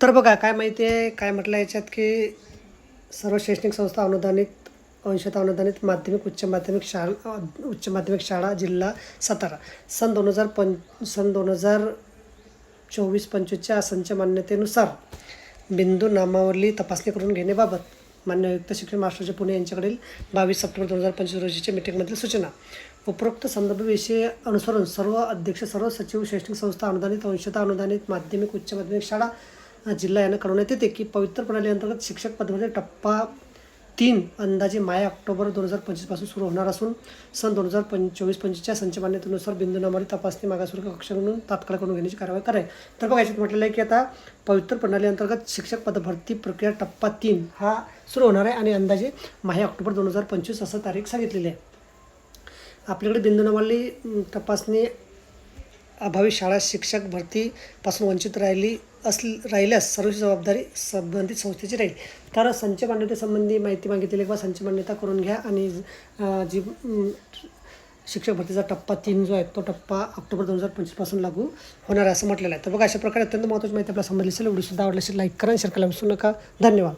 तर बघा काय माहिती आहे काय म्हटलं याच्यात की सर्व शैक्षणिक संस्था अनुदानित अंशतः अनुदानित माध्यमिक उच्च माध्यमिक शाळा उच्च माध्यमिक शाळा जिल्हा सातारा. सन दोन हजार पं सन दोन हजार चोवीस पंचवीसच्या संच मान्यतेनुसार बिंदू नामावली तपासणी करून घेण्याबाबत मान्य आयुक्त शिक्षण मास्टरचे पुणे यांच्याकडील बावीस सप्टेंबर दोन हजार पंचवीस रोजीच्या मीटिंगमधील सूचना. उपरोक्त संदर्भ विषय अनुसरून सर्व अध्यक्ष सर्व सचिव शैक्षणिक संस्था अनुदानित अंशतः अनुदानित माध्यमिक उच्च माध्यमिक शाळा जिल्हा यांना कळवण्यात येते की पवित्र प्रणाली अंतर्गत शिक्षक पदमध्ये टप्पा तीन अंदाजे माय ऑक्टोबर दोन हजार पंचवीसपासून सुरू होणार असून सन दोन हजार पं चोवीस पंचवीसच्या संचमान्यतेनुसार बिंदू तपासणी मागासवर्ग कक्ष म्हणून तात्काळ करून घेण्याची कारवाई करावी तर बघा याच्यात म्हटलेलं आहे की आता पवित्र प्रणाली अंतर्गत शिक्षक पदभरती प्रक्रिया टप्पा तीन हा सुरू होणार आहे आणि अंदाजे माहे ऑक्टोबर दोन हजार पंचवीस असं तारीख सांगितलेली आहे. आपल्याकडे बिंदू तपासणी अभावी शाळा शिक्षक भरतीपासून वंचित राहिली अस राहिल्यास सर्व जबाबदारी संबंधित संस्थेची राहील. तर संच मान्यतेसंबंधी माहिती मागितलेली किंवा संच मान्यता करून घ्या आणि जी शिक्षक भरतीचा टप्पा तीन जो आहे तो टप्पा ऑक्टोबर दोन हजार पंचवीसपासून लागू होणार आहे असं म्हटलेलं आहे. तर बघा अशा प्रकारे अत्यंत महत्त्वाची माहिती आपल्याला समजली असेल एवढीसुद्धा सुद्धा आवडली असेल लाईक करा शेअर करायला विसरू नका. धन्यवाद.